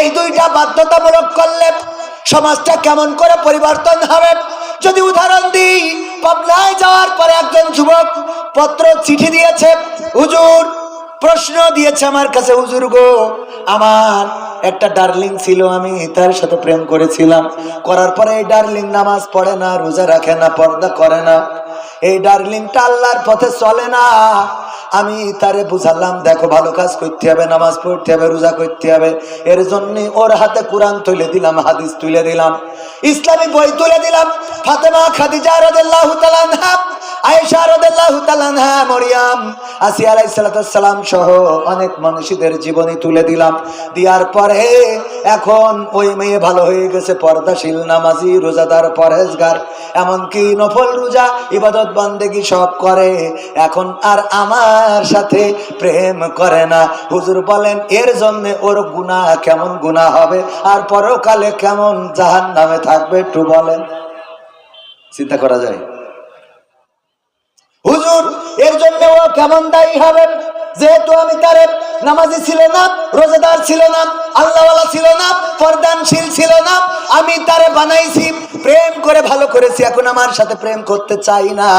এই দুইটা বাধ্যতামূলক করলে সমাজটা কেমন করে পরিবর্তন হবে? যদি উদাহরণ দিই, পাবনায় যাওয়ার পরে একজন যুবক পত্র চিঠি দিয়েছে, হুজুর, প্রশ্ন দিয়েছে আমার কাছে, হুজুর গো, আমার একটা ডার্লিং ছিল, আমি তার সাথে প্রেম করেছিলাম। করার পরে এই ডার্লিং নামাজ পড়ে না, রোজা রাখে না, পর্দা করে না। এই ডার্লিংটা আল্লাহর পথে চলে না। আমি তারে বুঝালাম, দেখো ভালো কাজ করতে হবে, নামাজ পড়তে হবে, রোজা করতে হবে। এর জন্য ওর হাতে কোরআন তুলে দিলাম, হাদিস তুলে দিলাম। ইসলামী বই তুলে দিলাম, ফাতেমা খাদিজা রাদিয়াল্লাহু তাআলা এখন পর্দাশীল, নামাজি, রোজাদার এমনকি নফল রোজা, ইবাদত বন্দেগি সব করে। এখন আর আমার সাথে প্রেম করে না। হুজুর বলেন, এর জন্য ওর গুনাহ কেমন গুনাহ হবে? আর পরকালে কেমন জাহান নামে থাকবে একটু বলেন। চিন্তা করা যায়? হুজুর, এর জন্য ও কেমন দায়ী হবে যেহেতু আমি তারে নামাজি ছিল না, রোজাদার ছিল না, আল্লাহওয়ালা ছিল না ছিল না, আমি তারে বানাইছি, প্রেম করে ভালো করেছি, এখন আমার সাথে প্রেম করতে চাই না।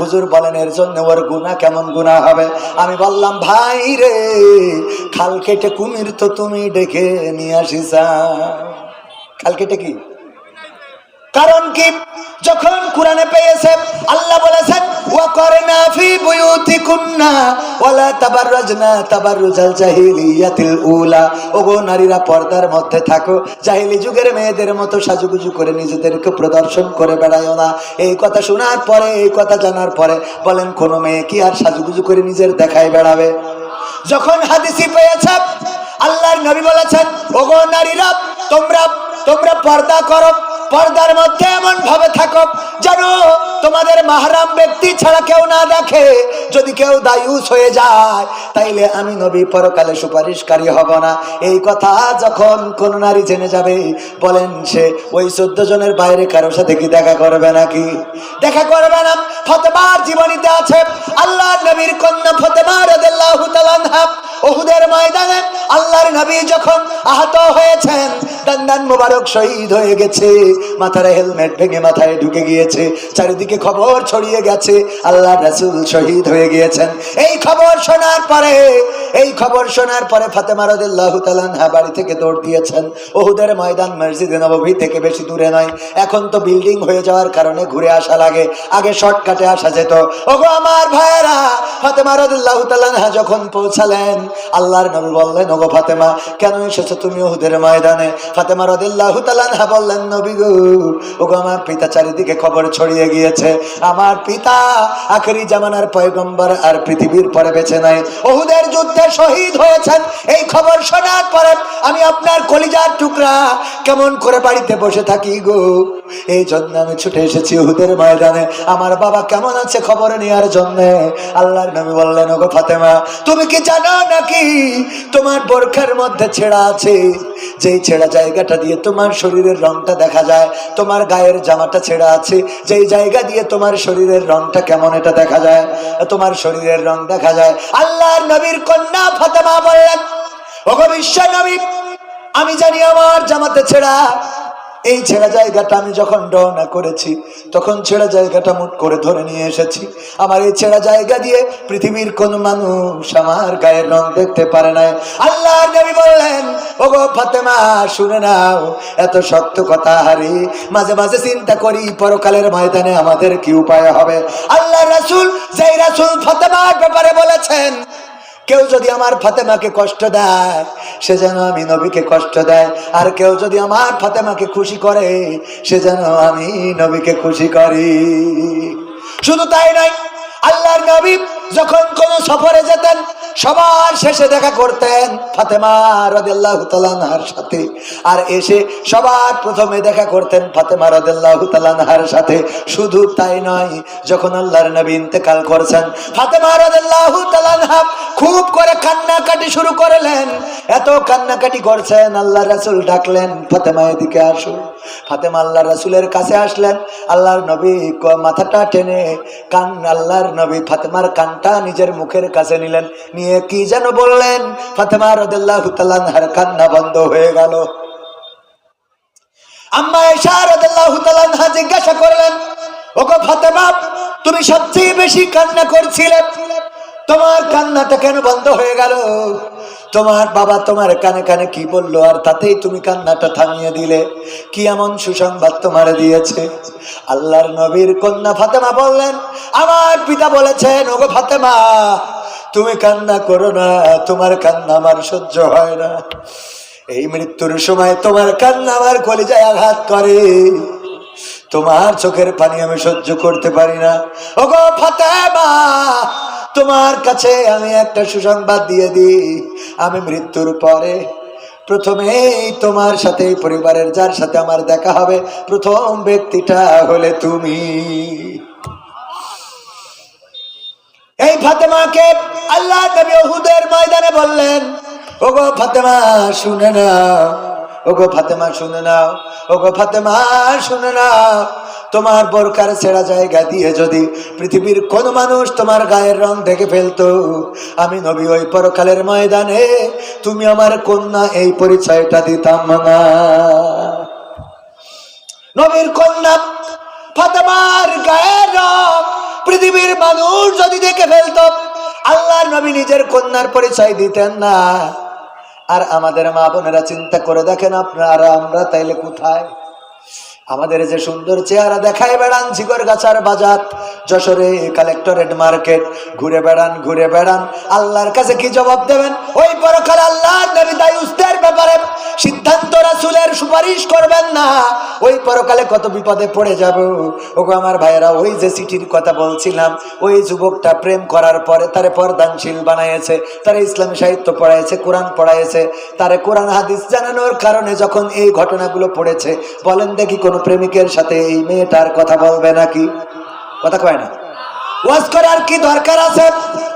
হুজুর বলেন, এর জন্য ওর গুণা কেমন গুণা হবে? আমি বললাম, ভাই রে, খাল কেটে কুমির তো তুমি ডেকে নিয়ে আসিস খাল কেটে কি? কারণ কি? যখন কোরআনে পেয়েছে, আল্লাহ বলেছেন ফি ওয়ালা তাবাররাজনা তাবাররুজাল জাহিলিয়াতিল উলা। ওগো নারীরা পর্দার মধ্যে থাকো, জাহিলি যুগের মেয়েদের মতো সাজুগুজু করে নিজেদেরকে প্রদর্শন করে বেড়ায়ও না। এই কথা শোনার পরে, এই কথা জানার পরে বলেন, কোন মেয়ে কি আর সাজুগুজু করে নিজের দেখায় বেড়াবে? যখন হাদিসি পেয়েছে, আল্লাহর নবী বলেছেন, ওগো নারীরা, তোমরা তোমরা পর্দা করো পর্দার মধ্যে এমন ভাবে থাকো যেন তোমাদের মাহরাম ব্যক্তি ছাড়া কেউ না দেখে। যদি কেউ দায়ুস হয়ে যায়, তাইলে আমি নবী পরকালে সুপারিশকারী হব না। এই কথা যখন কোন নারী জেনে যাবে, বলেন সে, ওই চোদ্দ জনের বাইরে কারোর সাথে কি দেখা করবে নাকি? দেখা করবে না। ফতেমার জীবনীতে আছে আল্লাহ নবীর কন্যা ফতেমা রাদিয়াল্লাহু তাআলা আনহা। ওহুদের ময়দানে আল্লাহর নবী যখন আহত হয়েছেন মোবারক শহীদ হয়ে গেছে। মাথার হেলমেট ভেঙে মাথায় ঢুকে গিয়েছে। চারিদিকে খবর ছড়িয়ে গেছে। আল্লাহ রাসূল শহীদ হয়ে গিয়েছেন। এই খবর শোনার পরে, এই খবর শোনার পরে বাড়ি থেকে দৌড় দিয়েছেন। ওহুদের ময়দান মসজিদে নববী থেকে বেশি দূরে নয়। এখন তো বিল্ডিং হয়ে যাওয়ার কারণে ঘুরে আসা লাগে। আগে শর্টকাটে আসা যেত। ওগো আমার ভাইয়েরা, ফাতেমা যখন পৌঁছালেন, আল্লাহর নবী বললেন, ওগো ফাতেমা, কেন এসেছ তুমি ওহুদের ময়দানে? ফাতেমা রাদিয়াল্লাহু তাআলা আনহা বললেন, নবী গো, ওগো আমার পিতা চারিদিকে খবর ছড়িয়ে গিয়েছে। আমার পিতা আখেরি জামানার পয়গম্বর আর পৃথিবীর পরে বেঁচে নাই। ওহুদের যুদ্ধে শহীদ হয়েছেন। এই খবর শোনার পরে আমি আপনার কলিজার টুকরা কেমন করে বাড়িতে বসে থাকি গো? এই জন্য আমি ছুটে এসেছি ওহুদের ময়দানে। আমার বাবা কেমন আছে খবর নেওয়ার জন্য? আল্লাহর নবী বললেন, ওগো ফাতেমা, তুমি কি জানো নাকি তোমার বোরখার মধ্যে ছেঁড়া আছে? যেই ছেঁড়া জায়গাটা দিয়ে তোমার শরীরের রংটা দেখা যায়, তোমার গায়ের জামাটা ছেঁড়া আছে, যেই জায়গা দিয়ে তোমার শরীরের রংটা কেমন এটা দেখা যায়, তোমার শরীরের রং দেখা যায়। আল্লাহর নবীর কন্যা ফাতেমা বললেন, ওগো বিশ্ব নবী আমি জানি আমার জামাতে ছেঁড়া এই ছেঁড়া জায়গাটা আমি যখন রওনা করেছি, তখন ছেঁড়া জায়গাটা মুট করে ধরে নিয়ে এসেছি। আমার এই ছেঁড়া জায়গা দিয়ে পৃথিবীর কোন মানুষ আমার গায়ের রং দেখতে পারে নাই। আল্লাহ নবী বললেন, ওগো ফাতেমা, শুনে নাও, এত শক্ত কথা হারি মাঝে মাঝে চিন্তা করি, পরকালের ময়দানে আমাদের কি উপায় হবে? আল্লাহ রাসূল, যেই রাসূল ফাতেমার ব্যাপারে বলেছেন কেউ যদি আমার ফাতেমাকে কষ্ট দেয়, সে যেন আমি নবীকে কষ্ট দেয়। আর কেউ যদি আমার ফাতেমাকে খুশি করে, সে যেন আমি নবীকে খুশি করি। শুধু তাই নয়, আল্লাহর নবী যখন কোন সফরে যেতেন, সবার শেষে দেখা করতেন সাথে। আর এসে সবার প্রথমে দেখা করতেন সাথে। শুধু তাই নয়, যখন আল্লাহর নবী ইন্তেকাল করেছেন খুব করে কান্নাকাটি শুরু করলেন। এত কান্নাকাটি করছেন আল্লাহ রাসুল ডাকলেন, ফাতেমা এদিকে আসো। ফাতেমা আল্লাহ রাসুলের কাছে আসলেন, আল্লাহর নবী মাথাটা টেনে কান আল্লাহর নবী ফাতেমার কানটা নিজের মুখের কাছে নিলেন। নিয়ে কি যেন বললেন, ফাতেমা রদুল্লাহ কান্না বন্ধ হয়ে গেল। আম্মা রদুল্লাহ জিজ্ঞাসা করলেন ফাতেমা, তুমি সবচেয়ে বেশি কান্না করছিলে। তোমার কান্নাটা কেন বন্ধ হয়ে গেল? তোমার বাবা তোমার কানে কানে কি বলল? আর তাতেই তুমি কান্নাটা থামিয়ে দিলে। কি এমন সুসংবাদ তোমার দিয়েছে? আল্লাহর নবীর কন্যা ফাতেমা বললেন, আমার পিতা বলেছেন, ওগো ফাতেমা, তুমি কান্না করো না, তোমার কান্না আমার সহ্য হয় না। এই মৃত্যুর সময় তোমার কান্না আমার কলিজায় আঘাত করে। তোমার চোখের পানি আমি সহ্য করতে পারি না। ওগো ফাতেমা তোমার কাছে আমি একটা সুসংবাদ দিয়ে দিই। আমি মৃত্যুর পরে প্রথমেই তোমার সাথে, পরিবারের যার সাথে আমার দেখা হবে, প্রথম ব্যক্তিটা হলে তুমি। এই ফাতেমাকে আল্লাহ ময়দানে বললেন, ওগো ফাতেমা, শুনে নাও। ওগো ফাতেমা, শুনে নাও। ওগো ফাতেমা, শুনে নাও। তোমার বোরকার ছেঁড়া জায়গা দিয়ে যদি পৃথিবীর কোন মানুষ তোমার গায়ের রং দেখে ফেলতো, আমি নবী ওই পরকালের ময়দানে তুমি আমার কন্যা, এই পরিচয়টা দিতাম না। নবীর কন্যা ফাতেমার গায়ের রং পৃথিবীর মানুষ যদি দেখে ফেলত, আল্লাহর নবী নিজের কন্যার পরিচয় দিতেন না। আর আমাদের মা বোনেরা চিন্তা করে দেখেন আপনারা আমরা তাইলে কোথায়? আমাদের যে সুন্দর চেহারা দেখায় বেড়ান ঝিগর গাছার বাজার, যশোরে কালেক্টরেট মার্কেট ঘুরে বেড়ান ঘুরে বেড়ান। আল্লাহর কাছে কি জবাব দেবেন? ওই পরকাল আল্লাহর নবী ব্যাপারে সিদ্ধান্ত রাসুলের সুপারিশ করবেন না। ওই পরকালে কত বিপদে পড়ে যাব। আমার ভাইয়েরা, ওই যে কথা বলছিলাম, ওই যুবকটা প্রেম করার পরে তারে তারে ইসলামী সাহিত্য পড়াইছে, কোরআন পড়াইছে, তারে কোরআন হাদিস জানানোর কারণে যখন এই ঘটনাগুলো পড়েছে, বলেন দেখি কোনো প্রেমিকের সাথে এই মেয়েটার কথা বলবে নাকি? কথা কয় না। ওয়াজ করার কি দরকার আছে?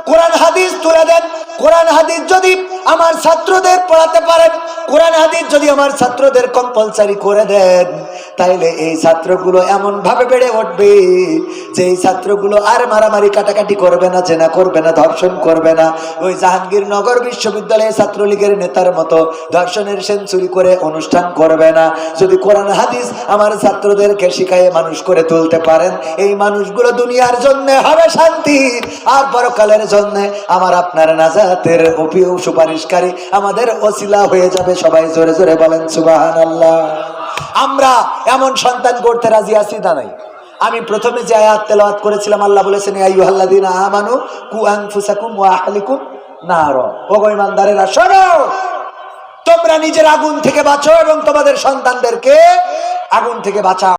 কোরআন হাদিস তুলে দেন। কোরআন হাদিস যদি আমার ছাত্রদের পড়াতে পারেন। কোরআন, হাদিস যদি আমার ছাত্রদের কম্পালসারি করে দেন, তাইলে এই ছাত্রগুলো এমন ভাবে বেড়ে উঠবে যে এই ছাত্রগুলো আর মারামারি কাটাকাটি করবে না, জেনা করবে না, ধর্ষণ করবে না। ওই জাহাঙ্গীরনগর বিশ্ববিদ্যালয়ে ছাত্রলীগের নেতার মতো ধর্ষণের সেঞ্চুরি করে অনুষ্ঠান করবে না। যদি কোরআন, হাদিস আমার ছাত্রদেরকে শিখাইয়ে মানুষ করে তুলতে পারেন, এই মানুষগুলো দুনিয়ার জন্য হবে শান্তি, আর পরকালের জন্য আমার আপনার নাজাতের অপিও সুপারিশকারী আমাদের ওসিলা হয়ে যাবে। সবাই জোরে জোরে বলেন সুবাহান আল্লাহ আমরা এমন সন্তান করতে রাজি আছি না নাই। আমি প্রথমে যে আয়াত তেলাওয়াত করেছিলাম, আল্লাহ বলেছেন আইয়ুহাল্লাযীনা আমানু কু আনফুসাকুম ওয়া আহলিকুম নার। ও গো ইমানদারেরা শোনো! তোমরা নিজের আগুন থেকে বাঁচো এবং তোমাদের সন্তানদেরকে আগুন থেকে বাঁচাও।